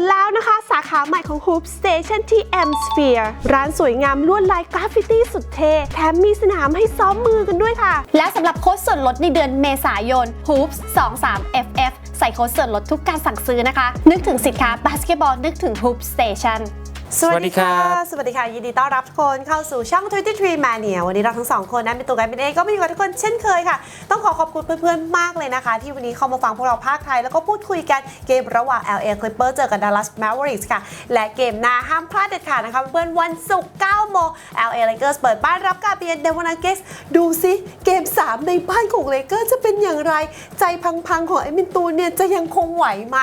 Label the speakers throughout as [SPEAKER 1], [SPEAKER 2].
[SPEAKER 1] ดแล้วนะคะ สาขาใหม่ของ Hoop Station ที่ M Sphere ร้านสวยงามลวดลายกราฟฟิตี้สุดเท่แถมมีสนามให้ซ้อมมือกันด้วยค่ะ
[SPEAKER 2] และสำหรับโค้ดส่วนลดในเดือนเมษายน Hoops 23 FF ใส่โค้ดส่วนลดทุกการสั่งซื้อนะคะ นึกถึงสินค้าบาสเกตบอลนึกถึง Hoop Station
[SPEAKER 1] สวัสดีค่ะ
[SPEAKER 3] สวัสดีค่ะ
[SPEAKER 1] ยินดีต้อนรับทุกคนเข้าสู่ช่อง 23 Mania วันนี้เราทั้งสองคนนั้นเป็นตัวกันเป็นเองก็มาอยู่กับทุกคนเช่นเคยค่ะ ต้องขอขอบคุณเพื่อนๆ มากเลยนะคะ ที่วันนี้เข้ามาฟังพวกเราภาคไทย แล้วก็พูดคุยกันเกมระหว่าง LA Clippers เจอกับ Dallas Mavericks ค่ะ และเกมหน้าห้ามพลาดเด็ดขาดนะคะ เพื่อนๆ วันศุกร์9โมง LA Lakers เปิดบ้านรับการเบียนเดวอนาเกสดูซิเกม 3 ในบ้านของ Lakers จะเป็นอย่างไร ใจพังๆของไอ้มินตูนเนี่ยจะยังคงไหวไหม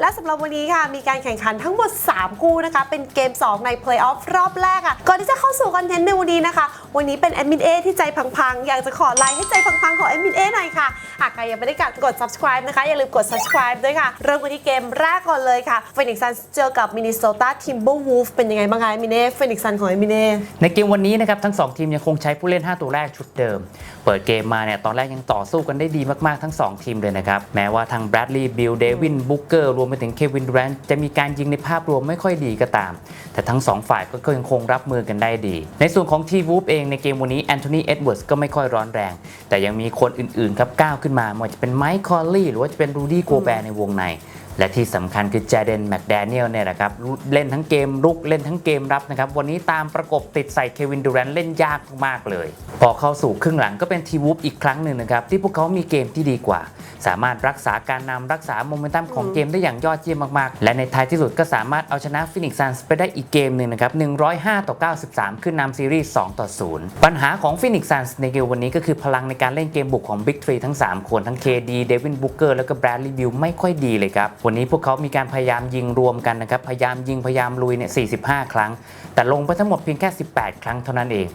[SPEAKER 1] และสำหรับวันนี้ค่ะมีการแข่งขันทั้งหมด 3 คู่นะคะเป็นเกม2 ใน Playoff รอบแรกอะ ก่อนที่จะเข้าสู่คอนเทนต์ในวันนี้นะคะ วันนี้เป็นแอดมินเอที่ใจพังๆ อยากจะขอไลค์ให้ใจพังๆ ของแอดมินเอหน่อยค่ะ หากใครยังไม่ได้กด subscribe นะคะ อย่าลืมกด subscribe ด้วยค่ะ เริ่มกันที่เกมแรกก่อนเลยค่ะ Phoenix Suns เจอกับ Minnesota Timberwolves เป็นยังไงบ้างคะแอดมินเอ Phoenix Suns ของแอดมินเอ
[SPEAKER 3] ในเกมวันนี้นะครับทั้ง 2 ทีมยังคงใช้ผู้เล่น 5 ตัวแรกชุดเดิม เปิดเกมมาเนี่ยตอนแรกยังต่อสู้กันได้ดีมากๆทั้ง 2 ทีมเลยนะครับแม้ว่าทางแบรดลีย์บิลเดวินบุกเกอร์รวมไปถึงเควินแรนจะมีการยิงในภาพรวมไม่ค่อยดีก็ตามแต่ทั้ง 2 ฝ่ายก็ยังคงรับมือกันได้ดี ในส่วนของทีวูฟเองในเกมวันนี้แอนโทนีเอ็ดเวิร์ดก็ไม่ค่อยร้อนแรง แต่ยังมีคนอื่นๆครับก้าวขึ้นมาไม่ว่าจะเป็นไมค์คอลลี่หรือว่าจะเป็นรูดี้โกแบร์ในวงใน และที่สำคัญคือเจเดนแมคแดเนียลเนี่ยนะครับเล่นทั้งเกมรุกเล่นทั้งเกมรับนะครับวันนี้ตามประกบติดใส่เควินดูแรนต์เล่นยากมากเลย พอเข้าสู่ครึ่งหลังก็เป็นทีวูฟอีกครั้งหนึ่งนะครับที่พวกเขามีเกมที่ดีกว่า สามารถรักษาการนำรักษาโมเมนตัมของเกมได้อย่างยอดเยี่ยมมากๆ และในท้ายที่สุดก็สามารถเอาชนะฟินิกซ์ซันส์ไปได้อีกเกมหนึ่งนะครับ105ต่อ93 ขึ้นนำซีรีส์2ต่อ0ปัญหาของฟินิกซ์ซันส์ในเกมวันนี้ก็คือพลังในการเล่นเกมบุกของบิ๊กทรีทั้ง 3 คนทั้ง KD เดวินบุกเกอร์แล้วก็แบรดลีย์บิลไม่ค่อยดีเลยครับวันนี้พวกเขามีการพยายามยิงรวมกันนะครับ พยายามยิงพยายามลุยเนี่ย 45 ครั้ง แต่ลงไปทั้งหมดเพียงแค่ 18 ครั้งเท่านั้นเอง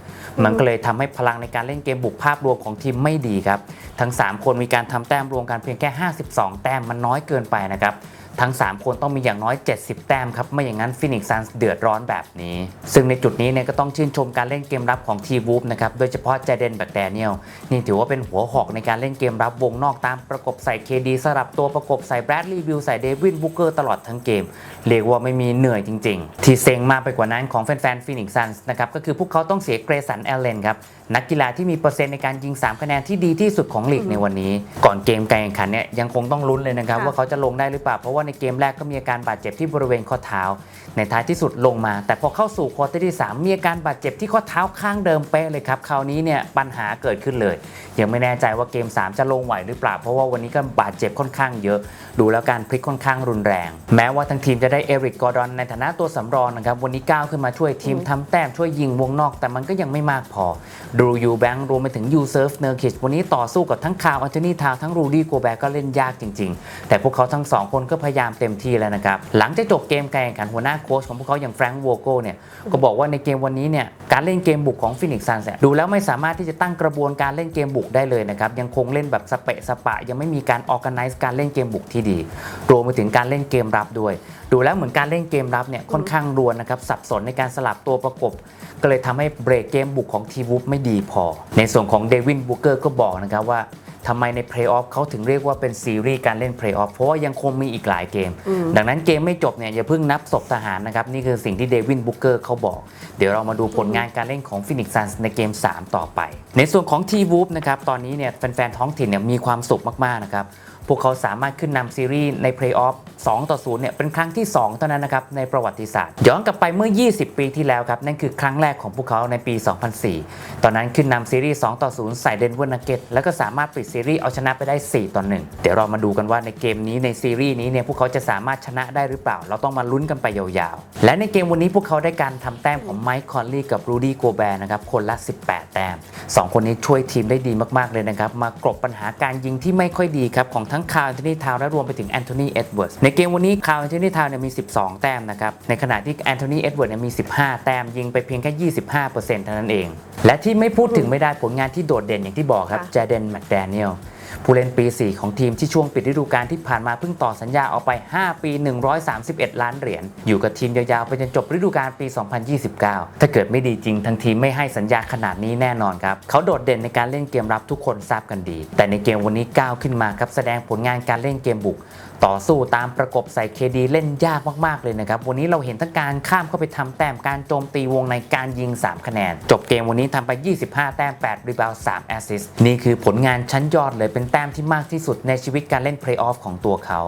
[SPEAKER 3] มันก็เลยทำให้พลังในการเล่นเกมบุกภาพรวมของทีมไม่ดีครับ ทั้ง 3 คนมีการทำแต้มรวมกันเพียงแค่ 52 แต้มมันน้อยเกินไปนะครับ ทั้ง 3 คนต้องมีอย่างน้อย 70 แต้มครับ ไม่อย่างนั้นฟินิกซ์ซันส์เดือดร้อนแบบนี้ ซึ่งในจุดนี้เนี่ยก็ต้องชื่นชมการเล่นเกมรับของทีวูฟนะครับ โดยเฉพาะเจเดนแบกแดเนียลนี่ถือว่าเป็นหัวหอกในการเล่นเกมรับวงนอกตามประกบใส่ KD สลับตัวประกบใส่แบรดลีย์บิลใส่เดวินบุกเกอร์ตลอดทั้งเกม เรียกว่าไม่มีเหนื่อยจริง ๆ ที่เซ็งมากไปกว่านั้นของแฟนๆฟินิกซ์ซันส์นะครับก็คือพวกเขาต้องเสียเกรสันแอลเลนครับ นักกีฬาที่มีเปอร์เซ็นต์ในการยิง 3 คะแนนที่ดีที่สุดของลีกในวันนี้ ก่อนเกมการแข่งขันเนี่ยยังคงต้องลุ้นเลยนะครับ
[SPEAKER 1] ค่ะ
[SPEAKER 3] ว่าเขาจะลงได้หรือเปล่า เพราะว่าในเกมแรกก็มีอาการบาดเจ็บที่บริเวณข้อเท้า ในท้ายที่สุดลงมา แต่พอเข้าสู่ควอเตอร์ที่ 3 มีอาการบาดเจ็บที่ข้อเท้าข้างเดิมเป๊ะเลยครับคราวนี้เนี่ยปัญหาเกิดขึ้นเลย ยังไม่แน่ใจว่าเกม 3 จะลงไหวหรือเปล่า เพราะว่าวันนี้ก็บาดเจ็บค่อนข้างเยอะ ดูแล้วการพลิกค่อนข้างรุนแรง แม้ว่าทั้งทีมจะได้เอริกกอร์ดอนในฐานะตัวสำรองนะครับวันนี้ก้าวขึ้นมาช่วยทีมทำแต้มช่วยยิงวงนอก แต่มันก็ยังไม่มากพอดูยูแบงค์รวมไปถึงยูเซิร์ฟเนอร์คิชวันนี้ต่อสู้กับทั้งคาวอันโทนีทาวทั้งรูดี้โกแบก็เล่นยากจริง ๆ แต่พวกเขาทั้งสองคนก็พยายามเต็มที่แล้วนะครับ หลังจากจบเกมการแข่งขันหัวหน้าโค้ชของพวกเขาอย่างแฟรงค์วโกเนี่ยก็บอกว่าในเกมวันนี้เนี่ยการเล่นเกมบุกของฟินิกซ์ซันส์ดูแล้วไม่สามารถที่จะตั้งกระบวนการเล่นเกมบุกได้เลยนะครับยังคงเล่นแบบสเปะสปะ ยังไม่มีการออ g a ไนซ์การเล่นเกมบุกที่ดี รวมไปถึงการเล่นเกมรับด้วย ดูแล้วเหมือนการเล่นเกมรับเนี่ยค่อนข้างรวนนะครับสับสนในการสลับตัวประกบ ก็เลยทำให้เบรกเกมบุกของทีวูฟไม่ดีพอ ในส่วนของเดวินบูเกอร์ก็บอกนะครับว่าทำไมในเพลย์ออฟเขาถึงเรียกว่าเป็นซีรีส์การเล่นเพลย์ออฟเพราะว่ายังคงมีอีกหลายเกม ดังนั้นเกมไม่จบเนี่ยอย่าเพิ่งนับศพทหารนะครับ นี่คือสิ่งที่เดวินบูเกอร์เขาบอก เดี๋ยวเรามาดูผลงานการเล่นของฟินิกซ์ซันส์ในเกม 3 ต่อไป ในส่วนของทีวูฟนะครับ ตอนนี้เนี่ยแฟนๆท้องถิ่นเนี่ยมีความสุขมากๆนะครับ พวกเขาสามารถขึ้นนำซีรีส์ในเพลย์ออฟ2ต่อ0เนี่ยเป็นครั้งที่ 2 เท่านั้นนะครับในประวัติศาสตร์ ย้อนกลับไปเมื่อ 20 ปีที่แล้วครับนั่นคือครั้งแรกของพวกเขาในปี 2004 ตอนนั้นขึ้นนำซีรีส์2ต่อ0ใส่เดนเวอร์นักเก็ตแล้วก็สามารถปิดซีรีส์เอาชนะไปได้ 4 ต่อ 1 เดี๋ยวเรามาดูกันว่าในเกมนี้ในซีรีส์นี้เนี่ยพวกเขาจะสามารถชนะได้หรือเปล่า เราต้องมาลุ้นกันไปยาวๆ และในเกมวันนี้พวกเขาได้การทำแต้มของไมค์คอนลีกับรูดี้โกแบร์นะครับคนละ 18 แต้ม 2 คนนี้ช่วยทีมได้ดีมากๆเลยนะครับมากรบปัญหาการยิงที่ไม่ค่อยดีครับของทั้งคาร์ลแอนโทนีทาวและรวมไปถึงแอนโทนีเอ็ดเวิร์ดในเกมวันนี้คาร์ลแอนโทนีทาวเนี่ยมี 12 แต้มนะครับ ในขณะที่แอนโทนีเอ็ดเวิร์ดเนี่ยมี 15 แต้มยิงไปเพียงแค่ 25%เท่านั้นเอง และที่ไม่พูดถึงไม่ได้ผลงานที่โดดเด่นอย่างที่บอกครับ
[SPEAKER 1] ค่ะ
[SPEAKER 3] เจเดนแมคแดเนียล ผู้เล่นปี 4 ของทีมที่ช่วงปิดฤดูกาลที่ผ่านมาเพิ่งต่อสัญญาออกไป 5 ปี 131 ล้านเหรียญ อยู่กับทีมยาวๆ ไปจนจบฤดูกาลปี 2029 ถ้าเกิดไม่ดีจริงทั้งทีมไม่ให้สัญญาขนาดนี้แน่นอนครับ เขาโดดเด่นในการเล่นเกมรับทุกคนทราบกันดี แต่ในเกมวันนี้ก้าวขึ้นมาครับแสดงผลงานการเล่นเกมบุก ต่อสู้ตามประกบใส่เคดีเล่นยากมากๆเลยนะครับ วันนี้เราเห็นทั้งการข้ามเข้าไปทำแต้มการโจมตีวงในการยิง 3 คะแนน จบเกมวันนี้ทำไป 25 แต้ม 8 รีบาวด์3แอสซิสต์นี่คือผลงานชั้นยอดเลยเป็นแต้มที่มากที่สุดในชีวิตการเล่นเพลย์ออฟของตัวเขา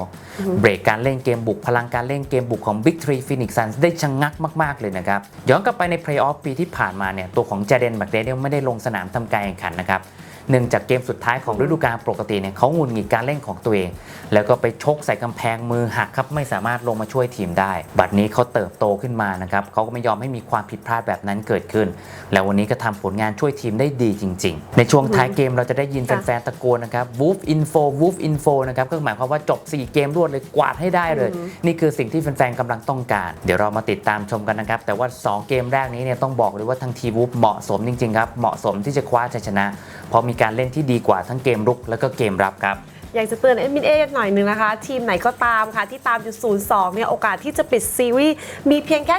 [SPEAKER 3] เบรกการเล่นเกมบุกพลังการเล่นเกมบุกของ Big 3 Phoenix Suns ได้ชะงงักมาก ๆ เลยนะครับ ย้อนกลับไปในเพลย์ออฟปีที่ผ่านมาเนี่ยตัวของเจเดนแมคเดเนียลไม่ได้ลงสนามทำการแข่งขันนะครับ เนื่องจากเกมสุดท้ายของฤดูกาลปกติเนี่ยเขาหงุนหงิดการเล่นของตัวเอง แล้วก็ไปชกใส่กำแพงมือหักครับไม่สามารถลงมาช่วยทีมได้ บัดนี้เขาเติบโตขึ้นมานะครับเขาก็ไม่ยอมให้มีความผิดพลาดแบบนั้นเกิดขึ้น แล้ววันนี้ก็ทำผลงานช่วยทีมได้ดีจริง ๆ ในช่วงท้ายเกมเราจะได้ยินแฟนๆตะโกนนะครับ Wolf Info Wolf Info นะครับก็หมายความว่าจบ 4 เกมรวดเลยกวาดให้ได้เลย นี่คือสิ่งที่แฟนๆกำลังต้องการ เดี๋ยวเรามาติดตามชมกันนะครับ แต่ว่า 2 เกมแรกนี้เนี่ยต้องบอกเลยว่าทางทีวูฟเหมาะสมจริงๆครับเหมาะสมที่จะคว้าชัยชนะ เพราะมีการเล่นที่ดีกว่าทั้งเกมรุกแล้วก็เกมรับครับ
[SPEAKER 1] อยากจะเตือนเอ็ดมินเอหน่อยหนึ่งนะคะ ทีมไหนก็ตามค่ะ ที่ตามอยู่ 0-2 เนี่ย โอกาสที่จะปิดซีรีส์มีเพียงแค่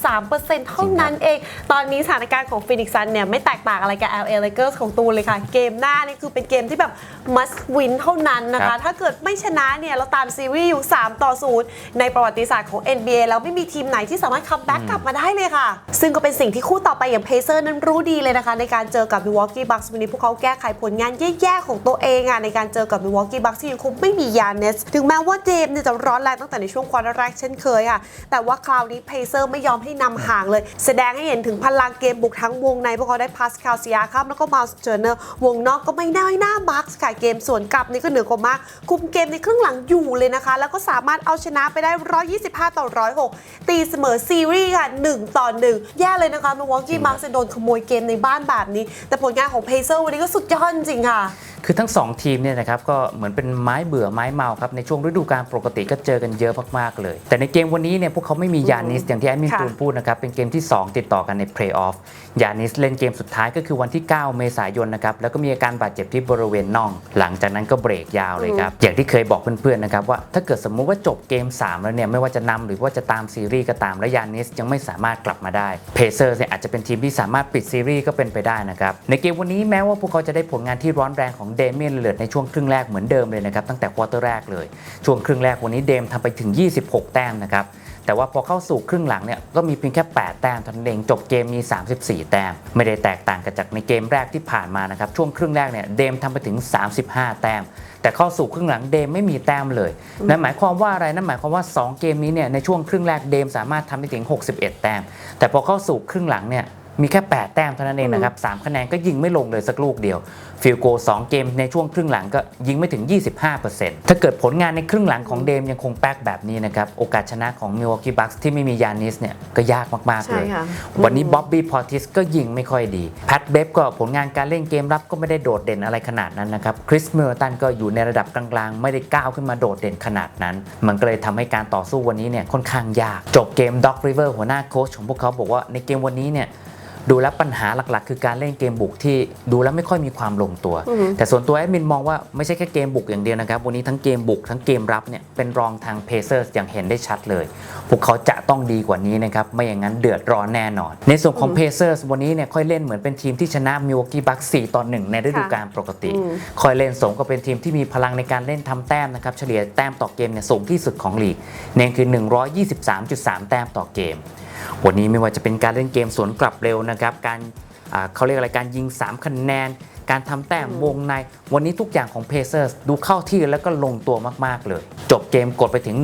[SPEAKER 1] 7.3%เท่านั้นเอง ตอนนี้สถานการณ์ของฟินิกซันเนี่ย ไม่แตกต่างอะไรกับ LA Lakers ของตูนเลยค่ะ เกมหน้านี่คือเป็นเกมที่แบบ must win เท่านั้นนะ
[SPEAKER 3] ครั
[SPEAKER 1] คะ
[SPEAKER 3] บ
[SPEAKER 1] ถ้าเกิดไม่ชนะเนี่ย เราตามซีรีส์อยู่ 3 ต่อ 0 ในประวัติศาสตร์ของ NBA แล้วไม่มีทีมไหนที่สามารถคัมแบ็กกลับมาได้เลยค่ะ ซึ่งก็เป็นสิ่งที่คู่ต่อไปอย่างเพเซอร์นั้นรู้ดีเลยนะคะ ในการเจอกับ Milwaukee Bucks วันนี้พวกเขาแก้ไขผลงานแย่ๆของตัวเองอะในการเจอกับ Milwaukee Bucks ที่ยังคงไม่มียานเนส ถึงแม้ว่าเดมเนี่ยจะร้อนแรงตั้งแต่ในช่วงควอเตอร์แรกเช่นเคยค่ะ แต่ว่าคราวนี้เพเซอร์ไม่ยอมให้นำห่างเลย แสดงให้เห็นถึงพลังเกมบุกทั้งวงในพวกเขาได้พาสคาลซิยาครับแล้วก็มาสเจอร์เนอร์วงนอกก็ไม่น้อยหน้าบัคส์ค่ะเกมส่วนกลับนี่ก็เหนือกว่ามาก คุมเกมในครึ่งหลังอยู่เลยนะคะ แล้วก็สามารถเอาชนะไปได้ 125 ต่อ 106 ตีเสมอซีรีส์ค่ะ 1 ต่อ 1 แย่เลยนะคะมาวอลกี้มาร์จะโดนขโมยเกมในบ้านแบบนี้ แต่ผลงานของเพเซอร์วันนี้ก็สุดยอดจริงค่ะ
[SPEAKER 3] คือทั้ง 2 ทีมเนี่ยนะครับก็เหมือนเป็นไม้เบื่อไม้เมาครับในช่วงฤดูกาลปกติก็เจอกันเยอะมากๆเลย แต่ในเกมวันนี้เนี่ยพวกเขาไม่มียานิสอย่างที่แอดมิน
[SPEAKER 1] ค่ะ
[SPEAKER 3] ตูนพูดนะครับเป็นเกมที่ 2 ติดต่อกันในเพลย์ออฟ ยานิสเล่นเกมสุดท้ายก็คือวันที่ 9 เมษายนนะครับแล้วก็มีอาการบาดเจ็บที่บริเวณน่อง หลังจากนั้นก็เบรกยาวเลยครับ อย่างที่เคยบอกเพื่อนๆนะครับว่าถ้าเกิดสมมุติว่าจบเกม 3 แล้วเนี่ยไม่ว่าจะนำหรือว่าจะตามซีรีส์ก็ตามและยานิสยังไม่สามารถกลับมาได้เพเซอร์เนี่ยอาจจะเป็นทีมที่สามารถปิดซีรีส์ก็เป็นไปได้นะครับในเกมวันนี้แม้ว่าพวกเขาจะได้ผลงานที่ร้อนแรงของเดเมียนเลดในช่วงครึ่งแรกเหมือนเดิมเลยนะครับตั้งแต่ควอเตอร์แรกเลยช่วงครึ่งแรกวันนี้เดมทำไปถึง 26 แต้มนะครับ แต่ว่าพอเข้าสู่ครึ่งหลังเนี่ยก็มีเพียงแค่ 8 แต้มทันเองจบเกมมี 34 แต้ม ไม่ได้แตกต่างกันจากในเกมแรกที่ผ่านมานะครับช่วงครึ่งแรกเนี่ยเดมทำไปถึง 35 แต้ม แต่เข้าสู่ครึ่งหลังเดมไม่มีแต้มเลยนั่นหมายความว่าอะไรนั่นหมายความว่า 2 เกมนี้เนี่ยในช่วงครึ่งแรกเดมสามารถทำได้ถึง 61 แต้ม แต่พอเข้าสู่ครึ่งหลังเนี่ย มีแค่ 8 แต้มเท่านั้นเองนะครับ3คะแนนก็ยิงไม่ลงเลยสักลูกเดียว ฟิลโก 2 เกมในช่วงครึ่งหลังก็ยิงไม่ถึง 25%ถ้าเกิดผลงานในครึ่งหลังของเดมยังคงแป๊กแบบนี้นะครับ โอกาสชนะของ Milwaukee Bucks ที่ไม่มียานิสเนี่ยก็ยากมาก ๆ เลย
[SPEAKER 1] ใช่ค่ะ
[SPEAKER 3] วันนี้บ๊อบบี้พอติสก็ยิงไม่ค่อยดี แพทเบบก็ผลงานการเล่นเกมรับก็ไม่ได้โดดเด่นอะไรขนาดนั้นนะครับ คริสเมอร์ตันก็อยู่ในระดับกลางๆ ไม่ได้ก้าวขึ้นมาโดดเด่นขนาดนั้น มันก็เลยทำให้การต่อสู้วันนี้เนี่ยค่อนข้างยาก จบเกมด็อกริเวอร์หัวหน้าโค้ชของพวกเขาบอกว่าในเกมวันนี้เนี่ย ดูแล้วปัญหาหลักๆ คือการเล่นเกมบุกที่ดูแล้วไม่ค่อยมีความลงตัว แต่ส่วนตัวแอดมินมองว่าไม่ใช่แค่เกมบุกอย่างเดียวนะครับ วันนี้ทั้งเกมบุกทั้งเกมรับเนี่ยเป็นรองทางเพเซอร์อย่างเห็นได้ชัดเลย พวกเขาจะต้องดีกว่านี้นะครับ ไม่อย่างนั้นเดือดร้อนแน่นอน ในส่วนของเพเซอร์วันนี้เนี่ยค่อยเล่นเหมือนเป็นทีมที่ชนะมิวกี้บัค4ต่อ1ในฤดูกาลปกติคอยเล่นสมก็เป็นทีมที่มีพลังในการเล่นทำแต้มนะครับเฉลี่ยแต้มต่อเกมเนี่ยสูงที่สุดของลีกนั่นคือ 123.3 แต้มต่อเกม วันนี้ไม่ว่าจะเป็นการเล่นเกมสวนกลับเร็วนะครับ การอ่าเขาเรียกอะไรการยิง 3 คะแนน การทำแต้มวงใน วันนี้ทุกอย่างของ Pacers ดูเข้าที่แล้วก็ลงตัวมากๆเลย จบเกมกดไปถึง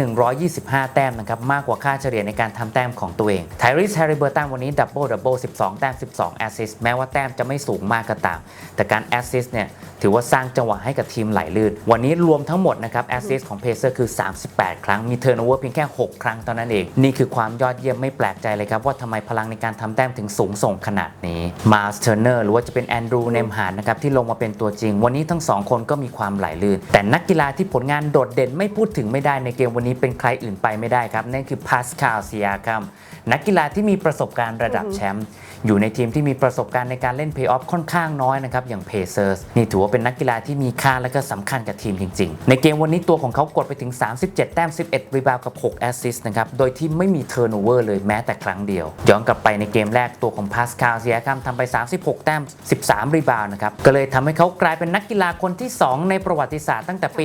[SPEAKER 3] 125 แต้มนะครับ มากกว่าค่าเฉลี่ยในการทำแต้มของตัวเองไทริสแฮร์ริเบอร์ตันวันนี้ดับเบิลดับเบิล12 แต้ม 12 แอสซิสต์แม้ว่าแต้มจะไม่สูงมากก็ตาม แต่การแอสซิสต์เนี่ย ถือว่าสร้างจังหวะให้กับทีมไหลลื่น วันนี้รวมทั้งหมดนะครับแอสซิสต์ของเพเซอร์คือ 38 ครั้ง มีเทอร์โนเวอร์เพียงแค่ 6 ครั้งเท่านั้นเอง นี่คือความยอดเยี่ยมไม่แปลกใจเลยครับ ว่าทำไมพลังในการทำแต้มถึงสูงส่งขนาดนี้มาสเทอร์เนอร์หรือว่าจะเป็นแอนดรูเนมฮาร์ดนะครับที่ลงมาเป็นตัวจริง วันนี้ทั้งสองคนก็มีความไหลลื่น แต่นักกีฬาที่ผลงานโดดเด่นไม่พูดถึงไม่ได้ในเกมวันนี้เป็นใครอื่นไปไม่ได้ครับนั่นคือพาสคาลซิยาคัมนักกีฬาที่มีประสบการณ์ระดับแชมป์ อยู่ในทีมที่มีประสบการณ์ในการเล่นเพย์ออฟค่อนข้างน้อยนะครับอย่าง Pacers นี่ถือว่าเป็นนักกีฬาที่มีค่าและก็สำคัญกับทีมจริง ๆ ในเกมวันนี้ตัวของเขากดไปถึง 37 แต้ม 11 รีบาวกับ 6 แอสซิสต์นะครับ โดยที่ไม่มีเทอร์โนเวอร์เลยแม้แต่ครั้งเดียว ย้อนกลับไปในเกมแรกตัวของพาสคาลเซียคัมทำไป 36 แต้ม 13 รีบาวนะครับ ก็เลยทำให้เขากลายเป็นนักกีฬาคนที่ 2 ในประวัติศาสตร์ตั้งแต่ปี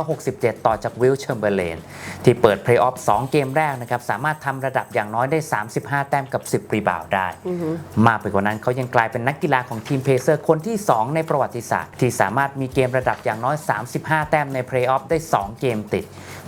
[SPEAKER 3] 1967 ต่อจากวิลเชมเบอร์เลนที่เปิดเพลย์ออฟ2เกมแรกนะครับสามารถทำระดับอย่างน้อยได้ 35 แต้มกับ 10 รีบาวได้มากไปกว่านั้นเขายังกลายเป็นนักกีฬาของทีมเพเซอร์คนที่ 2 ในประวัติศาสตร์ ที่สามารถมีเกมระดับอย่างน้อย 35 แต้มในเพลย์ออฟได้ 2 เกมติด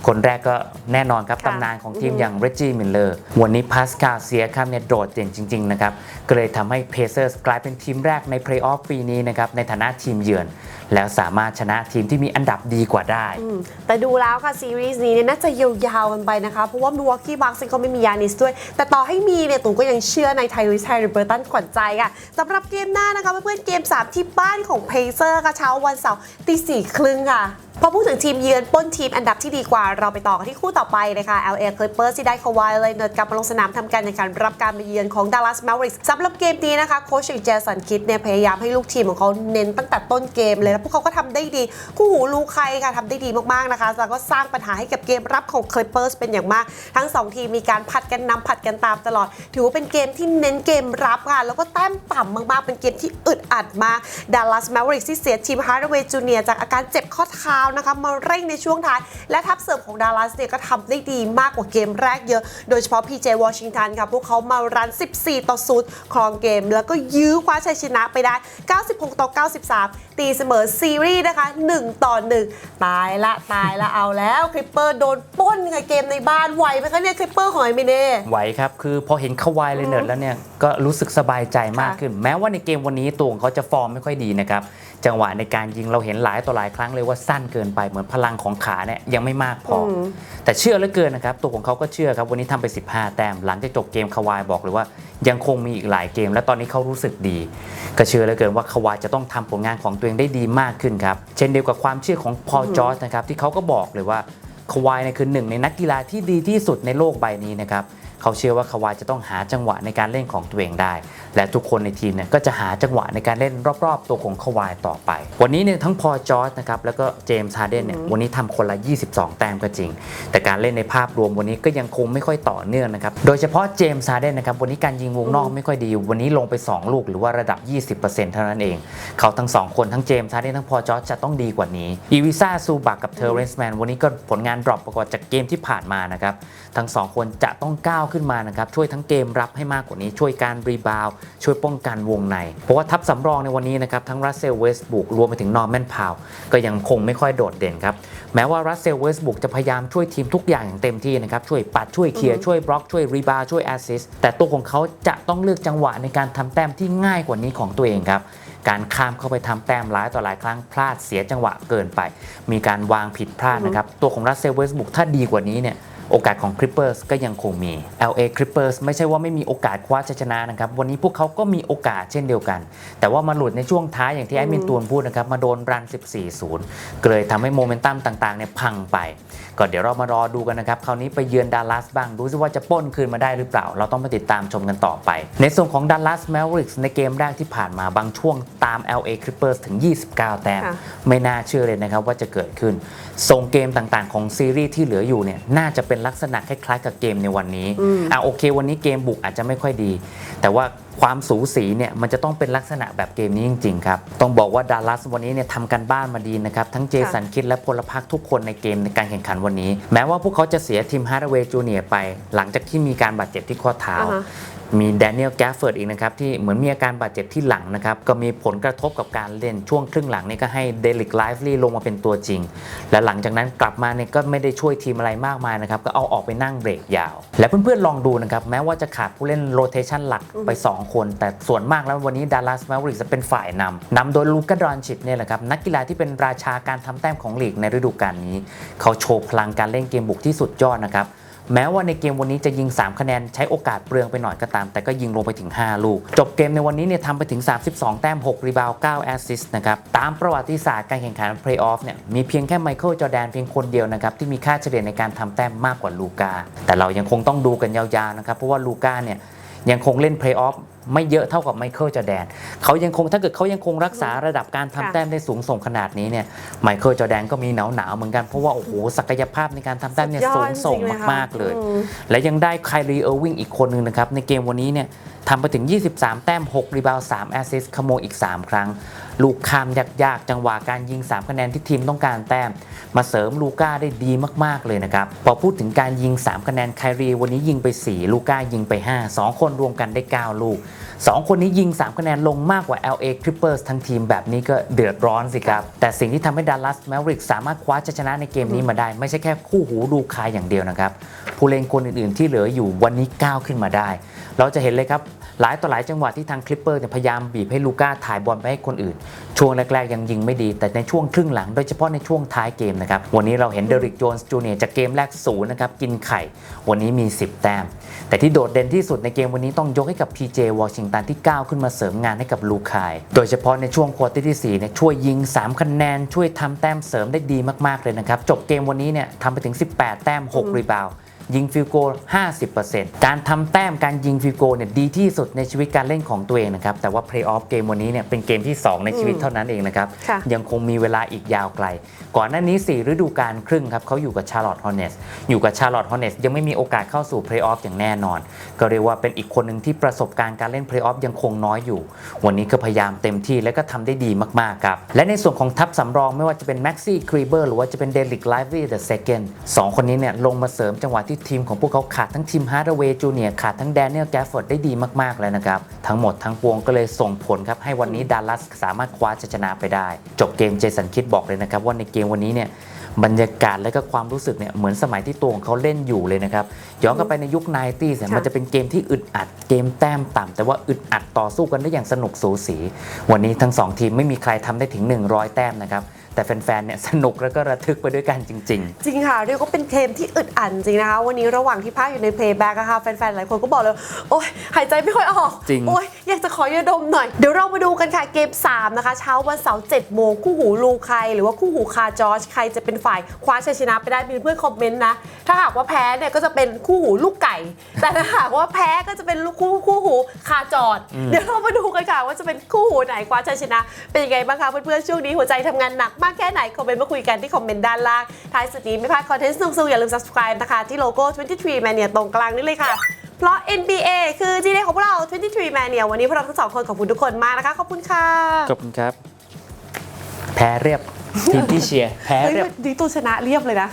[SPEAKER 3] คนแรกก็แน่นอนครับ
[SPEAKER 1] ค่ะ
[SPEAKER 3] ตำนานของทีมอย่างเร g จี้มิลเลอร์วันนี้พาสคาลเซียคัมเนี่ยโดดเด่นจริง ๆ นะครับ ก็เลยทำให้เพเซอร์สกลายเป็นทีมแรกในเพลย์ออฟปีนี้นะครับ ในฐานะทีมเยือน แล้วสามารถชนะทีมที่มีอันดับดีกว่าได้
[SPEAKER 1] อืมแต่ดูแล้วค่ะ ซีรีส์นี้เนี่ยน่าจะยาวๆกันไปนะคะ เพราะว่า Milwaukee Bucks เขาไม่มียานิสด้วย แต่ต่อให้มีเนี่ยตูนก็ยังเชื่อในไทริสไฮริเบอร์ตันขวัญใจค่ะสำหรับเกมหน้านะคะเพื่อนๆเกม 3 ที่บ้านของเพเซอร์ค่ะเช้าวันเสาร์ตีสี่ครึ่งค่ะ พอพูดถึงทีมเยือนป้นทีมอันดับที่ดีกว่าเราไปต่อกันที่คู่ต่อไปเลยค่ะ LA Clippers ที่ได้คาวายเลยเนิร์ดกลับมาลงสนามทำการในการรับการมาเยือนของ Dallas Mavericks สำหรับเกมนี้นะคะโค้ชเจสันคิดเนี่ยพยายามให้ลูกทีมของเขาเน้นตั้งแต่ต้นเกมเลยแล้วพวกเขาก็ทำได้ดี คู่หูลูกใครค่ะทำได้ดีมากๆนะคะแล้วก็สร้างปัญหาให้กับเกมรับของ Clippers เป็นอย่างมาก ทั้ง 2 ทีมมีการผัดกันนำผัดกันตามตลอด ถือว่าเป็นเกมที่เน้นเกมรับค่ะแล้วก็แต้มต่ำมากๆเป็นเกมที่อึดอัดมาก Dallas Mavericks ที่เสียทีม Hardaway Jr. จากอาการเจ็บข้อเท้านะคะมาเร่งในช่วงท้าย และทัพเสริมของดัลลัสเนี่ยก็ทำได้ดีมากกว่าเกมแรกเยอะ โดยเฉพาะ PJ Washington ค่ะ พวกเขามารัน 14 ต่อ0ครองเกม แล้วก็ยื้อคว้าชัยชนะไปได้ 96 ต่อ 93 ตีเสมอซีรีส์นะคะ 1 ต่อ 1 ตายละตายละเอาแล้วคลิปเปอร์โดนปุ นไงเกมในบ้านไหวไหมคะเนี่ยคลิปเปอร์ของไอเมเน่
[SPEAKER 3] ไหวครับ คือพอเห็นคาวายเลเนิร์ดแล้วเนี่ย ก็รู้สึกสบายใจมากขึ้น แม้ว่าในเกมวันนี้ตัวของเขาจะฟอร์มไม่ค่อยดีนะครับ จังหวะในการยิงเราเห็นหลายต่อหลายครั้งเลยว่าสั้นเกินไปเหมือนพลังของขาเนี่ยยังไม่มากพออ
[SPEAKER 1] ม
[SPEAKER 3] แต่เชื่อเหลือเกินนะครับ ตัวของเขาก็เชื่อครับวันนี้ทำไป 15 แต้มหลังจากจบเกมคาวายบอกเลยว่า ยังคงมีอีกหลายเกม และตอนนี้เขารู้สึกดี ก็เชื่อเหลือเกินว่าคาวายจะต้องทำผลงานของตัวเองได้ดีมากขึ้นครับเช่นเดียวกับความเชื่อของพอลจอร์จนะครับที่เขาก็บอกเลยว่า ควายเนี่ยคือหนึ่งในนักกีฬาที่ดีที่สุดในโลกใบนี้นะครับ เขาเชื่อว่าคาวายจะต้องหาจังหวะในการเล่นของตัวเองได้ และทุกคนในทีมเนี่ยก็จะหาจังหวะในการเล่นรอบๆ ตัวของคาวายต่อไป วันนี้เนี่ยทั้งพอจอร์จนะครับแล้วก็เจมส์ฮาร์เดนเนี่ยวันนี้ทำคนละ 22 แต้มก็จริง แต่การเล่นในภาพรวมวันนี้ก็ยังคงไม่ค่อยต่อเนื่องนะครับโดยเฉพาะเจมส์ฮาร์เดนนะครับวันนี้การยิงวงนอกไม่ค่อยดี วันนี้ลงไป 2 ลูกหรือว่าระดับ 20%เท่านั้นเอง เขาทั้งสองคนทั้งเจมส์ฮาร์เดนทั้งพอจอร์จจะต้องดีกว่านี้อีวิซ่าซูบักกับเทอร์เรนส์แมนวันนี้ก็ผลงานดรอปประกอบจากเกมที่ผ่านมานะครับทั้งสองคนจะต้องก้าวขึ้นมานะครับช่วยทั้งเกมรับให้มากกว่านี้ ช่วยการรีบาวด์ช่วยป้องกันวงใน เพราะว่าทัพสำรองในวันนี้นะครับทั้งรัสเซลเวสบุกรวมไปถึงนอร์แมนพาวก็ยังคงไม่ค่อยโดดเด่นครับแม้ว่ารัสเซลเวสบุกจะพยายามช่วยทีมทุกอย่างอย่างเต็มที่นะครับช่วยปัดช่วยเคลียร์ช่วยบล็อกช่วยรีบาวด์ช่วยแอสซิสต์แต่ตัวของเขาจะต้องเลือกจังหวะในการทำแต้มที่ง่ายกว่านี้ของตัวเองครับการข้ามเข้าไปทำแต้มหลายต่อหลายครั้งพลาดเสียจังหวะเกินไป มีการวางผิดพลาดนะครับตัวของรัสเซลเวสบุกถ้าดีกว่านี้เนี่ย โอกาสของ Clippers ก็ยังคงมี LA Clippers ไม่ใช่ว่าไม่มีโอกาสคว้าชัยชนะนะครับ วันนี้พวกเขาก็มีโอกาสเช่นเดียวกัน แต่ว่ามาหลุดในช่วงท้ายอย่างที่แอดมินตูนพูดนะครับ มาโดนรัน 14-0ก็เลยทำให้โมเมนตัมต่างๆเนี่ยพังไป ก็เดี๋ยวเรามารอดูกันนะครับ คราวนี้ไปเยือนดัลลัสบ้าง ดูซิว่าจะปล้นคืนมาได้หรือเปล่า เราต้องมาติดตามชมกันต่อไป ในส่วนของดัลลัสแมวริกส์ในเกมแรกที่ผ่านมาบางช่วงตาม LA Clippers ถึง 29 แต้ม
[SPEAKER 1] ค่ะ
[SPEAKER 3] ไม่น่าเชื่อเลยนะครับว่าจะเกิดขึ้นทรงเกมต่างๆ ของซีรีส์ที่เหลืออยู่เนี่ยน่าจะเป็นลักษณะคล้ายๆ กับเกมในวันนี้อะโอเค วันนี้เกมบุกอาจจะไม่ค่อยดี แต่ว่า ความสูสีเนี่ยมันจะต้องเป็นลักษณะแบบเกมนี้จริงๆครับ ต้องบอกว่าดัลลัสวันนี้เนี่ยทำกันบ้านมาดีนะครับ ทั้งเจสันคิดและพลพรรคทุกคนในเกมในการแข่งขันวันนี้ แม้ว่าพวกเขาจะเสียทีมฮาร์ดเวย์จูเนียไป หลังจากที่มีการบาดเจ็บที่ข้อเท้า
[SPEAKER 1] อ่าฮะ
[SPEAKER 3] มีแดเนียลแกฟเฟิร์ดอีกนะครับ ที่เหมือนมีอาการบาดเจ็บที่หลังนะครับ ก็มีผลกระทบกับการเล่นช่วงครึ่งหลังนี่ก็ให้เดลิกไลฟ์ลีลงมาเป็นตัวจริง และหลังจากนั้นกลับมาเนี่ยก็ไม่ได้ช่วยทีมอะไรมากมายนะครับก็เอาออกไปนั่งเบรกยาว และเพื่อนๆลองดูนะครับแม้ว่าจะขาดผู้เล่นโรเทชันหลักไป 2คน แต่ส่วนมากแล้ววันนี้ดัลลัสแมวริกจะเป็นฝ่ายนำนำโดยลูกาดอนชิปเนี่ยแหละครับนักกีฬาที่เป็นราชาการทำแต้มของลีกในฤดูกาลนี้ เขาโชว์พลังการเล่นเกมบุกที่สุดยอดนะครับแม้ว่าในเกมวันนี้จะยิง 3 คะแนนใช้โอกาสเปลืองไปหน่อยก็ตาม แต่ก็ยิงลงไปถึง 5 ลูก จบเกมในวันนี้เนี่ยทำไปถึง 32 แต้ม 6 รีบาวด์9แอสซิสต์นะครับ ตามประวัติศาสตร์การแข่งขันเพลย์ออฟเนี่ยมีเพียงแค่ไมเคิลจอแดนเพียงคนเดียวนะครับ ที่มีค่าเฉลี่ยในการทำแต้มมากกว่าลูกา แต่เรายังคงต้องดูกันยาวๆนะครับ เพราะว่าลูกาเนี่ยยังคงเล่นเพลย์ออฟ ไม่เยอะเท่ากับไมเคิลจอร์แดนเขายังคงถ้าเกิดเขายังคงรักษาระดับการทำ
[SPEAKER 1] ค่ะ
[SPEAKER 3] แต้มได้สูงส่งขนาดนี้เนี่ยไมเคิลจอร์แดนก็มีหนาวๆเหมือนกันเพราะว่าโอ้โหศักยภาพในการทำแต้มเนี่ย
[SPEAKER 1] สุ
[SPEAKER 3] สู
[SPEAKER 1] ด
[SPEAKER 3] ง
[SPEAKER 1] ยอด
[SPEAKER 3] ส่ง
[SPEAKER 1] จริงๆเลยค่ะ
[SPEAKER 3] มาก ๆ เลย
[SPEAKER 1] อืม
[SPEAKER 3] และยังได้ไคลีเออร์วิงอีกคนหนึ่งนะครับในเกมวันนี้เนี่ย ทำไปถึง 23 แต้ม 6 รีบาว 3 แอสซิสขโมยอีก 3 ครั้ง ลูกข้ามยากๆ จังหวะการยิง 3 คะแนนที่ทีมต้องการแต้ม มาเสริมลูก้าได้ดีมากๆเลยนะครับ พอพูดถึงการยิง 3 คะแนนไครีวันนี้ยิงไป 4 ลูก้ายิงไป 5 2 คนรวมกันได้ 9 ลูก 2 คนนี้ยิง 3 คะแนนลงมากกว่า LA Clippers ทั้งทีมแบบนี้ก็เดือดร้อนสิครับ แต่สิ่งที่ทำให้ Dallas Mavericks สามารถคว้าชัยชนะในเกมนี้มาได้ ไม่ใช่แค่คู่หูลูกคายอย่างเดียวนะครับผู้เล่นคนอื่นๆ ที่เหลืออยู่วันนี้ก้าวขึ้นมาได้ เราจะเห็นเลยครับ หลายต่อหลายจังหวะที่ทางคลิปเปอร์พยายามบีบให้ลูก้าถ่ายบอลไปให้คนอื่น ช่วงแรกๆ ยังยิงไม่ดี แต่ในช่วงครึ่งหลังโดยเฉพาะในช่วงท้ายเกมนะครับ วันนี้เราเห็นเดริกโจนส์จูเนียร์จากเกมแรกศูนย์นะครับ กินไข่ วันนี้มี 10 แต้ม แต่ที่โดดเด่นที่สุดในเกมวันนี้ต้องยกให้กับ PJ วอชิงตันที่ก้าวขึ้นมาเสริมงานให้กับลูคาย โดยเฉพาะในช่วงควอเตอร์ที่4เนี่ยช่วยยิง 3 คะแนนช่วยทำแต้มเสริมได้ดีมากๆเลยนะครับจบเกมวันนี้เนี่ยทำไปถึง 18 แต้ม 6 รีบาวด์ ยิงฟิลโกล50%การทำแต้มการยิงฟิลโกลเนี่ยดีที่สุดในชีวิตการเล่นของตัวเองนะครับแต่ว่าเพลย์ออฟเกมวันนี้เนี่ยเป็นเกมที่ 2 ในชีวิตเท่านั้นเองนะครับ
[SPEAKER 1] ค่ะ
[SPEAKER 3] ยังคงมีเวลาอีกยาวไกล ก่อนหน้านี้ 4 ฤดูกาลครึ่งครับเขาอยู่กับชาร์ลอตฮอร์เนสอยู่กับชาร์ลอตฮอร์เนสยังไม่มีโอกาสเข้าสู่เพลย์ออฟอย่างแน่นอน ก็เรียกว่าเป็นอีกคนหนึ่งที่ประสบการณ์การเล่นเพลย์ออฟยังคงน้อยอยู่ วันนี้ก็พยายามเต็มที่และก็ทำได้ดีมากๆครับและในส่วนของทัพสำรองไม่ว่าจะเป็นแม็กซี่ครีเบอร์หรือว่าจะเป็นเดลิกไลฟ์วี่เดอะเซคันด์สองคนนี้เนี่ยลงมาเสริมจังหวะที่ทีมของพวกเขาขาดทั้งทีมฮาร์ดเวย์จูเนียขาดทั้งแดเนียลแกฟฟอร์ดได้ดีมากๆแล้วนะครับ ทั้งหมดทั้งปวงก็เลยส่งผลครับ ให้วันนี้ดัลลัสสามารถคว้าชัยชนะไปได้ จบเกมเจสันคิดบอกเลยนะครับ ว่าในเกมวันนี้เนี่ยบรรยากาศและก็ความรู้สึกเนี่ยเหมือนสมัยที่ตัวของเขาเล่นอยู่เลยนะครับย้อนกลับไปในยุค90เนี่ยมันจะเป็นเกมที่อึดอัดเกมแต้มต่ำแต่ว่าอึดอัดต่อสู้กันได้อย่างสนุกสูสี วันนี้ทั้งสองทีมไม่มีใครทำได้ถึง 100 แต้มนะครับ แต่แฟนๆเนี่ยสนุกแล้วก็ระทึกไปด้วยกันจริง ๆ
[SPEAKER 1] จริงค่ะ เรียกว่าเป็นเกมที่อึดอัดจริงนะคะ วันนี้ระหว่างที่ภาคอยู่ในเพลย์แบ็กอะค่ะ แฟนๆ หลายคนก็บอกเลย โอ๊ย หายใจไม่ค่อยออก
[SPEAKER 3] จริง
[SPEAKER 1] โอ๊ย อยากจะขอยาดมหน่อย เดี๋ยวเรามาดูกันค่ะเกม 3 นะคะ เช้าวันเสาร์7โมงคู่หูลูใคร หรือว่าคู่หูคาจอร์จใครจะเป็นฝ่ายคว้าชัยชนะไปได้มีเพื่อนคอมเมนต์นะ ถ้าหากว่าแพ้เนี่ยก็จะเป็นคู่หูลูกไก่ แต่ถ้าหากว่าแพ้ก็จะเป็นลูกคู่คู่หูคาจอร์จเดี๋ยวเรามาดูกันค่ะว่าจะเป็นคู่หูไหนคว้าชัยชนะ เป็นยังไงบ้างคะเพื่อนๆช่วงนี้หัวใจทำงานหนักมากแค่ไหนคอมเมนต์มาคุยกันที่คอมเมนต์ด้านล่าง ท้ายสุดนี้ไม่พลาดคอนเทนต์สนุกๆอย่าลืม subscribe นะคะ ที่โลโก้ 23 Mania ตรงกลางนี่เลยค่ะ เพราะ NBA คือที่เดของพวกเรา 23 Mania วันนี้พวกเราทั้งสองคนขอบคุณทุกคนมากนะคะขอบคุณค่ะ
[SPEAKER 3] ขอบคุณครับ แพ้เรียบทีมที่เชียร์แพ้
[SPEAKER 1] เฮ้ย
[SPEAKER 3] เรียบ
[SPEAKER 1] วันนี้ตัวชนะเรียบเลยนะ